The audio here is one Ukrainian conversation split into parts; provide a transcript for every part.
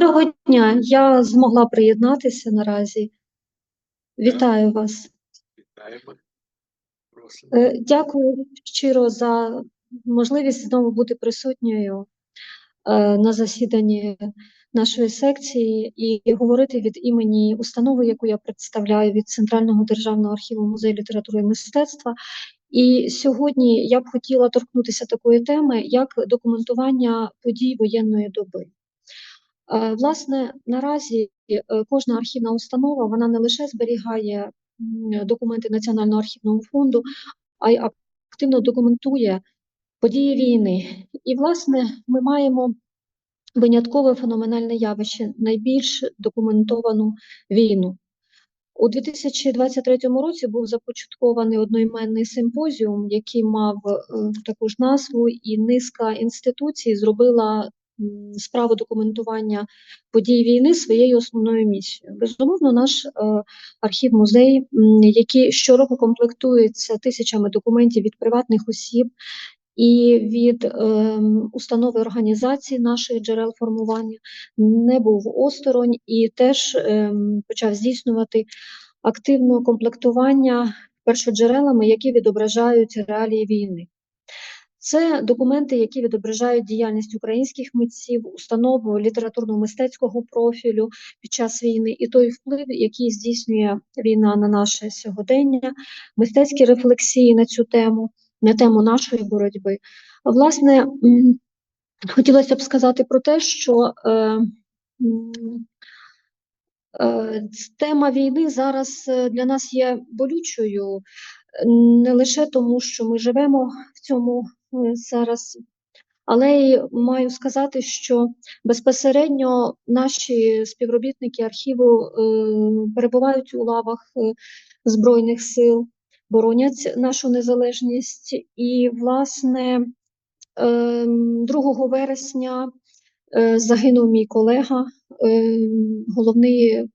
Доброго дня. Я змогла приєднатися наразі. Вітаю вас. Вітаємо. Просимо. Е, Дякую щиро за можливість знову бути присутньою е, на засіданні нашої секції і говорити від імені установи, яку я представляю від Центрального державного архіву музею літератури і мистецтва. І сьогодні я б хотіла торкнутися такої теми, як документування подій воєнної доби. Е, Власне, наразі е, кожна архівна установа вона не лише зберігає документи Національного архівного фонду, а й активно документує події війни. І, власне, ми маємо виняткове феноменальне явище найбільш документовану війну. У 2023 році був започаткований одноіменний симпозіум, який мав е, таку ж назву, і низка інституцій зробила справу документування подій війни своєю основною місією. Безумовно, наш е, архів-музей, який щороку комплектується тисячами документів від приватних осіб і від ем, установи організації наших джерел формування, не був осторонь і теж ем, почав здійснювати активне комплектування першоджерелами, які відображають реалії війни. Це документи, які відображають діяльність українських митців, установ літературно-мистецького профілю під час війни і той вплив, який здійснює війна на наше сьогодення, мистецькі рефлексії на цю тему, на тему нашої боротьби. Власне, хотілося б сказати про те, що е, е, тема війни зараз е, для нас є болючою е, не лише тому, що ми живемо в цьому зараз, але маю сказати, що безпосередньо наші співробітники архіву е, перебувають у лавах е, Збройних сил, боронять нашу незалежність. І, власне, е, 2 вересня е, загинув мій колега, головний е,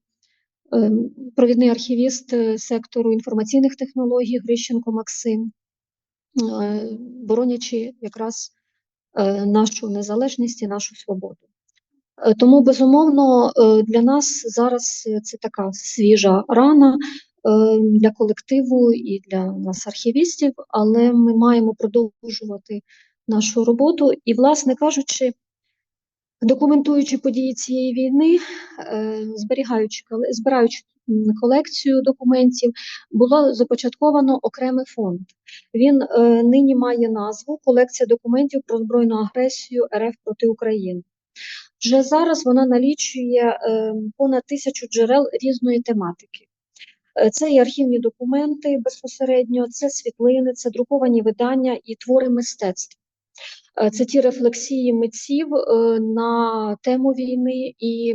провідний архівіст сектору інформаційних технологій Грищенко Максим, боронячи якраз е, нашу незалежність і нашу свободу. Е, Тому, безумовно, е, для нас зараз е, це така свіжа рана е, для колективу і для нас, архівістів, але ми маємо продовжувати нашу роботу. І, власне кажучи, документуючи події цієї війни, е, зберігаючи збираючи колекцію документів, було започатковано окремий фонд. Він е, нині має назву Колекція документів про збройну агресію РФ проти України. Вже зараз вона налічує е, понад тисячу джерел різної тематики. Це і архівні документи безпосередньо, це світлини, це друковані видання і твори мистецтва. Е, Це ті рефлексії митців е, на тему війни і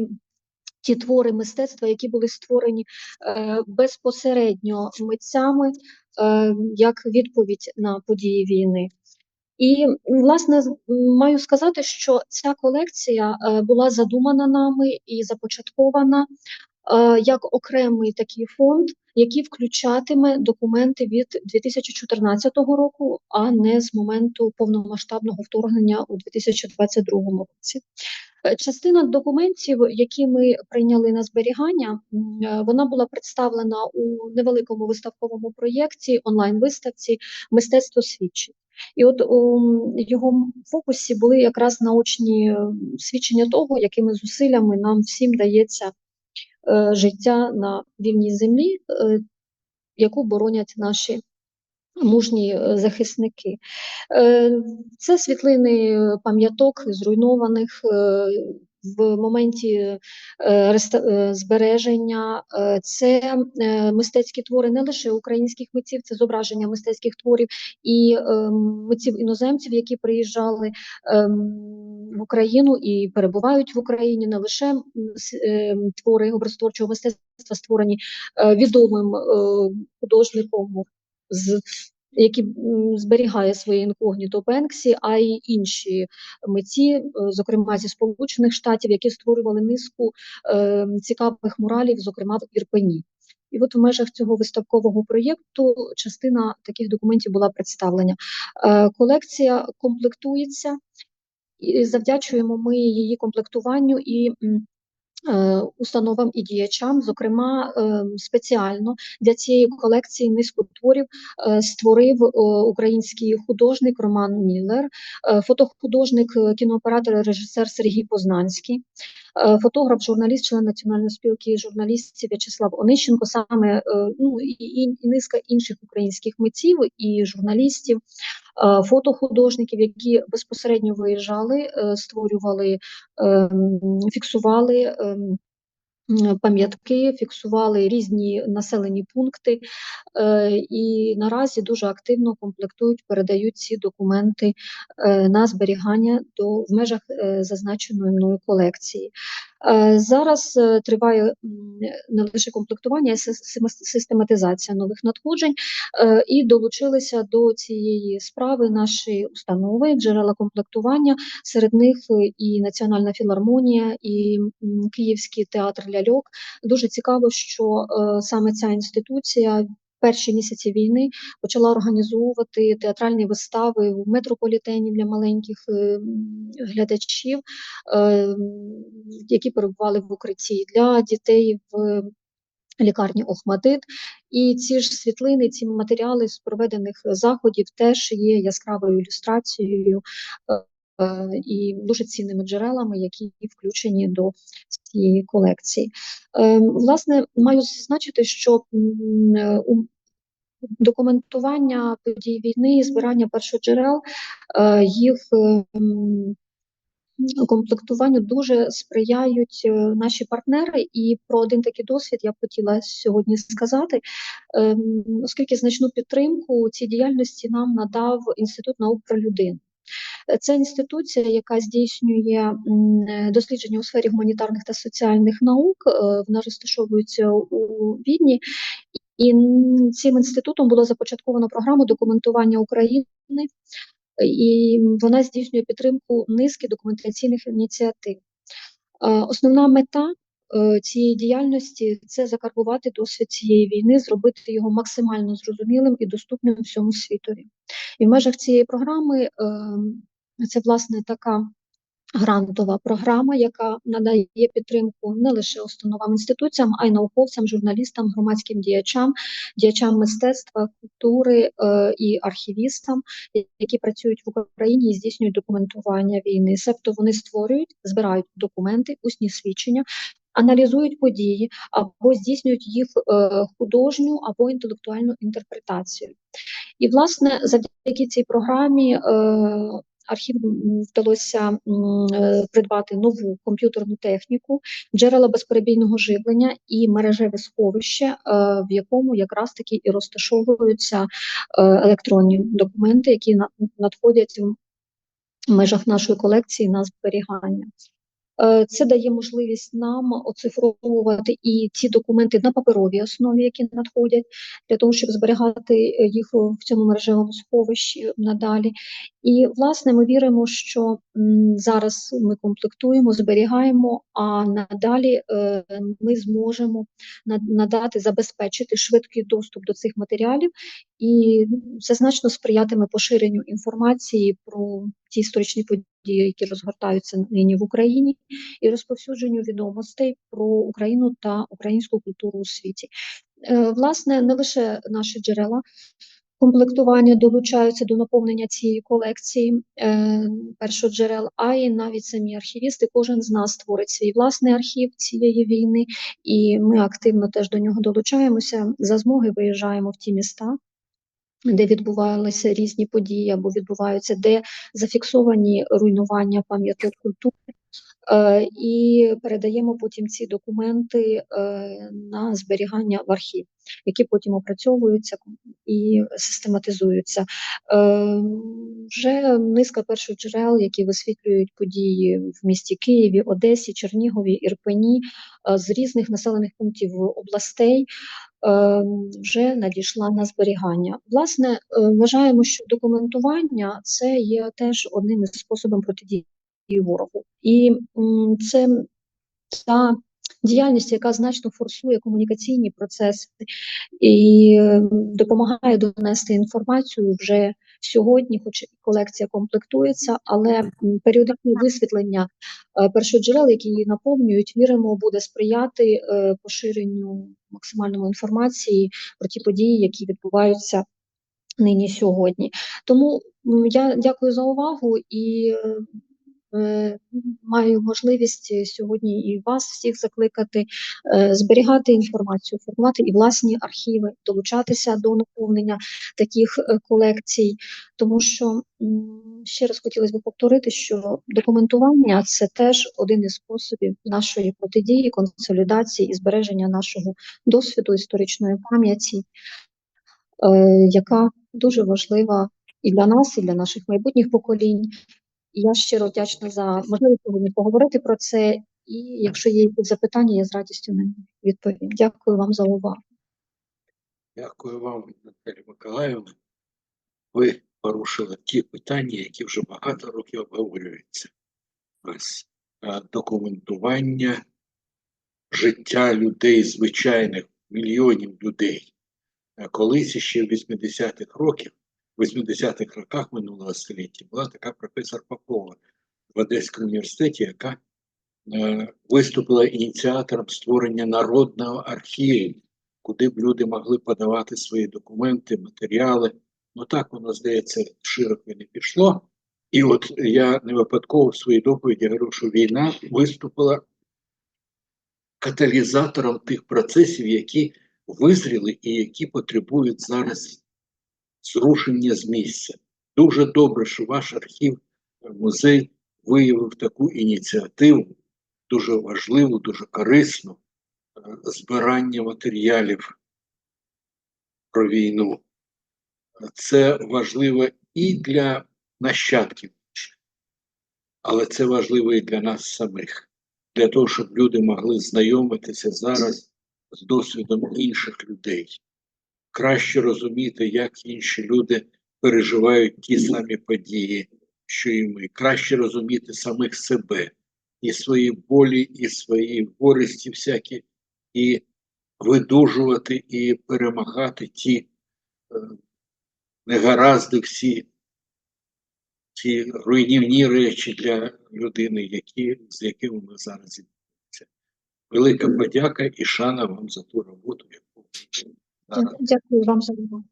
ті твори мистецтва, які були створені е, безпосередньо митцями як відповідь на події війни. І власне маю сказати, що ця колекція була задумана нами і започаткована як окремий такий фонд, який включатиме документи від 2014 року, а не з моменту повномасштабного вторгнення у 2022 році. Е, Частина документів, які ми прийняли на зберігання, е, вона була представлена у невеликому виставковому проєкті, онлайн-виставці Мистецтво свідчить. І от у його фокусі були якраз наочні свідчення того, якими зусиллями нам всім дається життя на вільній землі, е, яку боронять наші мужні е, захисники. Е, Це світлини е, пам'яток зруйнованих е, в моменті е, е, збереження. Е, Це е, мистецькі твори не лише українських митців, це зображення мистецьких творів і е, митців іноземців, які приїжджали ем, в Україну і перебувають в Україні, не лише м, с- е, твори образотворчого мистецтва створені е, відомим е, художником який зберігає своє інкогніто Бенксі, а й інші митці, е, зокрема зі Сполучених Штатів, які створювали низку цікавих муралів, зокрема в Ірпені. І от в межах цього виставкового проєкту частина таких документів була представлена. Колекція комплектується, завдячуємо ми її комплектуванню і е, установам і діячам. Зокрема, е, спеціально для цієї колекції низку творів е, створив український художник Роман Міллер, фотохудожник, кінооператор, режисер Сергій Познанський, фотограф, журналіст, член Національної спілки журналістів В'ячеслав Онищенко, саме е, ну, і, і, низка інших українських митців і журналістів, е, фотохудожників, які безпосередньо виїжджали, е, створювали, ем, фіксували. Пам'ятки фіксували різні населені пункти, е, і наразі дуже активно комплектують, передають ці документи е, на зберігання до в межах е, зазначеної мною колекції. Е, Зараз е, триває не лише комплектування, а систематизація нових надходжень, е, і долучилися до цієї справи наші установи, джерела комплектування. Серед них і Національна філармонія, і Київський театр ляльок. Дуже цікаво, що саме ця інституція. Перші місяці війни почала організовувати театральні вистави в метрополітені для маленьких е, глядачів, е, які перебували в укритті для дітей в лікарні Охмадит. І ці ж світлини, ці матеріали з проведених заходів теж є яскравою ілюстрацією е, і дуже цінними джерелами, які включені до цієї колекції. Е, Власне, маю зазначити, що е, у документування подій війни, збирання першоджерел, е, їх е, комплектуванню дуже сприяють е, наші партнери. І про один такий досвід я б хотіла сьогодні сказати, оскільки значну підтримку цій діяльності нам надав Інститут наук про людину. Це інституція, яка здійснює е, дослідження у сфері гуманітарних та соціальних наук. Е, Вона розташовується у Відні, і цим інститутом було започатковано програму документування України, і вона здійснює підтримку низки документаційних ініціатив. Е, Основна мета цієї діяльності це закарбувати досвід цієї війни, зробити його максимально зрозумілим і доступним всьому світові. І в межах цієї програми е, це власне така грантова програма, яка надає підтримку не лише установам інституціям, а й науковцям, журналістам, громадським діячам, діячам мистецтва, культури е, і архівістам, які працюють в Україні і здійснюють документування війни. Себто вони створюють, збирають документи, усні свідчення. Аналізують події або здійснюють їх е, художню або інтелектуальну інтерпретацію. І, власне, завдяки цій програмі е, архів вдалося е, придбати нову комп'ютерну техніку, джерела безперебійного живлення і мережеве сховище, в якому якраз таки і розташовуються електронні документи, які надходять в межах нашої колекції на зберігання. Е, Це дає можливість нам оцифровувати і ці документи на паперовій основі, які надходять, для того, щоб зберігати е, їх в цьому мережевому сховищі надалі. І, власне, ми віримо, що зараз ми комплектуємо, зберігаємо, а надалі е, ми зможемо на- надати, забезпечити швидкий доступ до цих матеріалів, і це значно сприятиме поширенню інформації про ті історичні події, які розгортаються нині в Україні, і розповсюдженню відомостей про Україну та українську культуру у світі. Е, Власне, не лише наші джерела комплектування долучаються до наповнення цієї колекції е, першоджерел, а й навіть самі архівісти. Кожен з нас створить свій власний архів цієї війни, і ми активно теж до нього долучаємося. За змоги виїжджаємо в ті міста. Де відбувалися різні події або відбуваються, де зафіксовані руйнування пам'яток культури, е, і передаємо потім ці документи е, на зберігання в архів, які потім опрацьовуються і систематизуються. Е, Вже низка перших джерел, які висвітлюють події в місті Києві, Одесі, Чернігові, Ірпені з різних населених пунктів областей. Е, Вже надійшла на зберігання. Власне, е, вважаємо, що документування це є теж одним із способів протидії ворогу. І це та діяльність, яка значно форсує комунікаційні процеси і е, допомагає донести інформацію вже сьогодні, хоч колекція комплектується, але періодичне висвітлення е, першоджерел, які її наповнюють, віримо, буде сприяти е, поширенню максимальному інформації про ті події, які відбуваються нині сьогодні. Тому я дякую за увагу і е, маю можливість сьогодні і вас всіх закликати е, зберігати інформацію, формувати і власні архіви, долучатися до наповнення таких е, колекцій, тому що ще раз хотілося б повторити, що документування це теж один із способів нашої протидії, консолідації і збереження нашого досвіду історичної пам'яті е, яка дуже важлива і для нас, і для наших майбутніх поколінь. Я щиро вдячна за можливість поговорити про це. І якщо є якісь запитання, я з радістю на відповім. Дякую вам за увагу. Дякую вам, Наталі Миколаївна. Ви порушили ті питання, які вже багато років обговорюються. Ось документування життя людей, звичайних мільйонів людей. Колись ще в 80-х років, 80-х роках минулого століття була така професор Попова в Одеському університеті, яка е, виступила ініціатором створення народного архіву, куди б люди могли подавати свої документи, матеріали. Ну так воно, здається, широко не пішло. І от я не випадково в своїй доповіді говорю, що війна виступила каталізатором тих процесів, які визріли і які потребують зараз зрушення з місця. Дуже добре, що ваш архів, е, музей виявив таку ініціативу, дуже важливу, дуже корисну е, збирання матеріалів про війну. Це важливо і для нащадків, але це важливо і для нас самих, для того, щоб люди могли знайомитися зараз з досвідом інших людей, краще розуміти, як інші люди переживають ті самі події, що і ми, краще розуміти самих себе, і свої болі, і свої горісті всякі, і видужувати і перемагати ті е, негаразди всі, ті руйнівні речі для людини, які, з якими ми зараз зіткнемося. Велика подяка і шана вам за ту роботу, яку ви Дякую вам за увагу.